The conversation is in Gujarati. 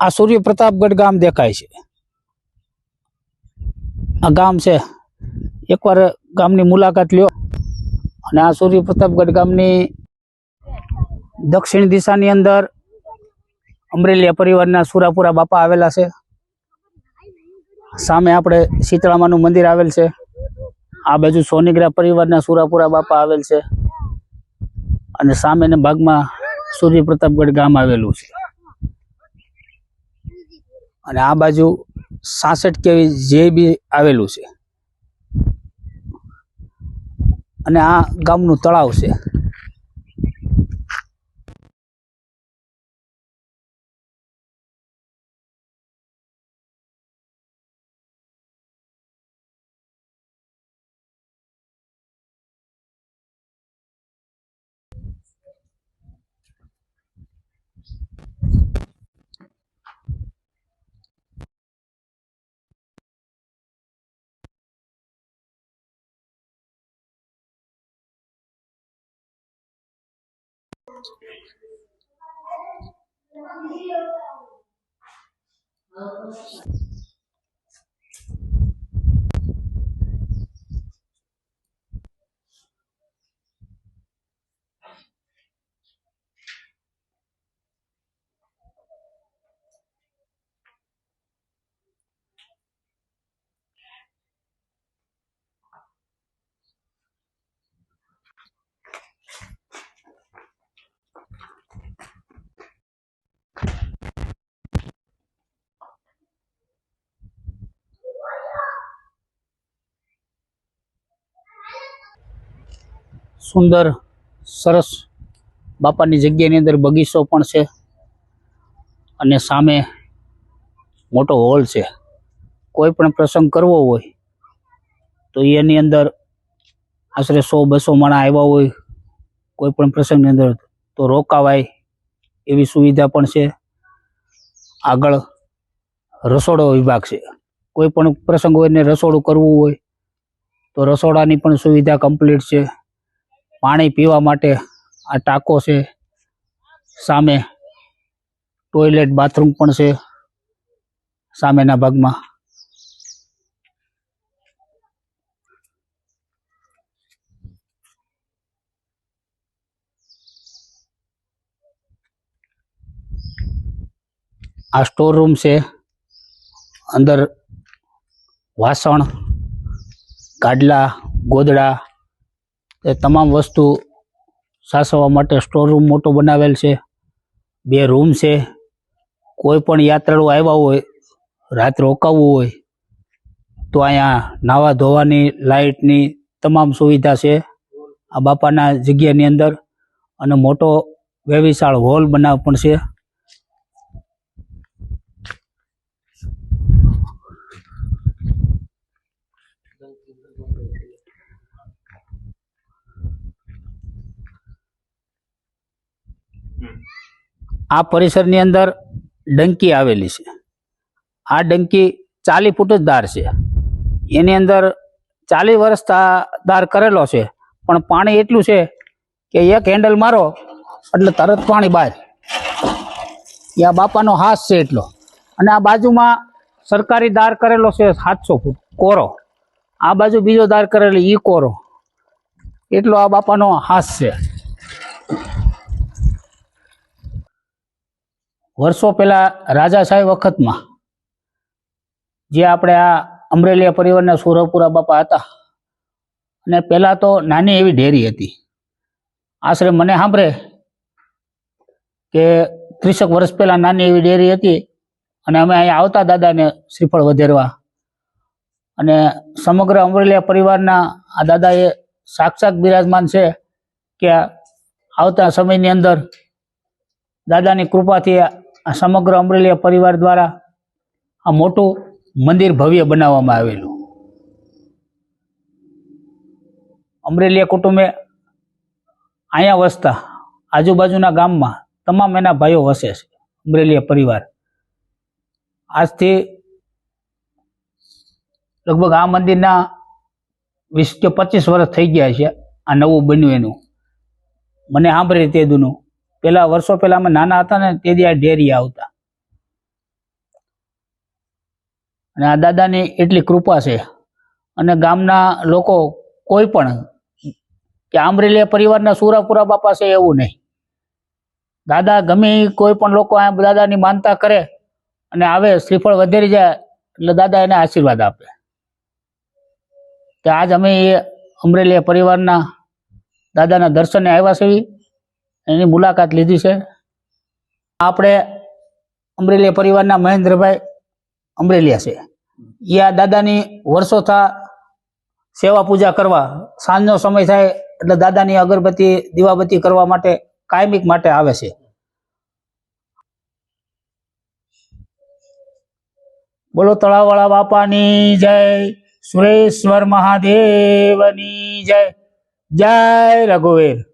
આ સૂર્ય પ્રતાપગઢ ગામ દેખાય છે. આ ગામ છે. એકવાર ગામની મુલાકાત લ્યો. અને આ સૂર્ય પ્રતાપગઢ ગામની દક્ષિણ દિશાની અંદર અમરેલીયા પરિવારના સુરાપુરા બાપા આવેલા છે. સામે આપણે શીતળામાનું મંદિર આવેલ છે. આ બાજુ સોનીગ્રા પરિવારના સુરાપુરા બાપા આવેલ છે. અને સામેના ભાગમાં સૂર્ય પ્રતાપગઢ ગામ આવેલું છે. અને આ બાજુ સાસઠ કેવી જે બી આવેલું છે. અને આ ગામનું તળાવ છે. સુંદર, સરસ બાપાની જગ્યાની અંદર બગીચો પણ છે અને સામે મોટો હોલ છે. કોઈ પણ પ્રસંગ કરવો હોય તો એની અંદર આશરે સો બસો માણા આવ્યા હોય, કોઈ પણ પ્રસંગની અંદર તો રોકાવાય એવી સુવિધા પણ છે. આગળ રસોડો વિભાગ છે. કોઈ પણ પ્રસંગ હોય ને રસોડું કરવું હોય તો રસોડાની પણ સુવિધા કમ્પ્લીટ છે. પાણી પીવા માટે આ ટાંકો છે. સામે ટોયલેટ બાથરૂમ પણ છે. સામેના ભાગમાં. આ સ્ટોર રૂમ છે. અંદર વાસણ, ગાડલા, ગોદડા એ તમામ વસ્તુ સાચવવા માટે સ્ટોર રૂમ મોટો બનાવેલ છે. બે રૂમ છે. કોઈ પણ યાત્રાળુ આવ્યા હોય, રાત રોકાવવું હોય, તો અહીંયા નાવા ધોવાની, લાઇટની તમામ સુવિધા છે. આ બાપાના જગ્યાની અંદર અને મોટો વ્યવિશાળ હોલ બનાવ પણ છે. આ પરિસરની અંદર ડંકી આવેલી છે. આ ડંકી ચાલી ફૂટ જ દાર છે. એની અંદર ચાલી વર્ષ દાર કરેલો છે. પણ પાણી એટલું છે કે એક હેન્ડલ મારો એટલે તરત પાણી બહાર. એ આ બાપાનો હાથ છે એટલો. અને આ બાજુમાં સરકારી દાર કરેલો છે સાતસો ફૂટ કોરો. આ બાજુ બીજો દાર કરેલો એ કોરો. એટલો આ બાપાનો હાથ છે. વર્ષો પહેલા રાજાશાહી વખતમાં જે આપણે આ અમરેલીયા પરિવારના સુરપુરા બાપા હતા અને પહેલા તો નાની એવી ડેરી હતી. આશરે મને સાંભળે કે ત્રીસેક વર્ષ પહેલા નાની એવી ડેરી હતી અને અમે અહીંયા આવતા દાદાને શ્રીફળ વધેરવા અને સમગ્ર અમરેલીયા પરિવારના આ દાદા એ સાક્ષાત બિરાજમાન છે કે આવતા સમયની અંદર દાદાની કૃપાથી આ સમગ્ર અમરેલીયા પરિવાર દ્વારા આ મોટું મંદિર ભવ્ય બનાવવામાં આવેલું. અમરેલીયા કુટુંબે અહીંયા વસતા આજુબાજુના ગામમાં તમામ એના ભાઈઓ વસે છે અમરેલીયા પરિવાર. આજથી લગભગ આ મંદિરના વીસ કે પચીસ વર્ષ થઈ ગયા છે, આ નવું બન્યું એનું. મને સાંભળી તે દુનું. પેલા વર્ષો પહેલા અમે નાના હતા ને તે દી આ ડેરી આવતા. અને આ દાદાની એટલી કૃપા છે. અને ગામના લોકો કોઈ પણ કે આમરેલી પરિવારના સુરાપુરા બાપા છે એવું નહીં. દાદા ગમે કોઈ પણ લોકો આ દાદાની માનતા કરે અને આવે, શ્રીફળ વધેરી જાય, એટલે દાદા એને આશીર્વાદ આપે. કે આજ અમે એ અમરેલી પરિવારના દાદાના દર્શને આવ્યા છે એની મુલાકાત લીધી છે. આપણે અમરેલી પરિવારના મહેન્દ્રભાઈ અમરેલિયા છે. એ આ દાદાની વર્ષોથી સેવા પૂજા કરવા, સાંજનો સમય થાય એટલે દાદાની અગરબત્તી, દીવાબત્તી કરવા માટે, કાયમિક માટે આવે છે. બોલો તળાવવાળા બાપાની જય, સુરેશ્વર મહાદેવની જય. જય રઘુવીર.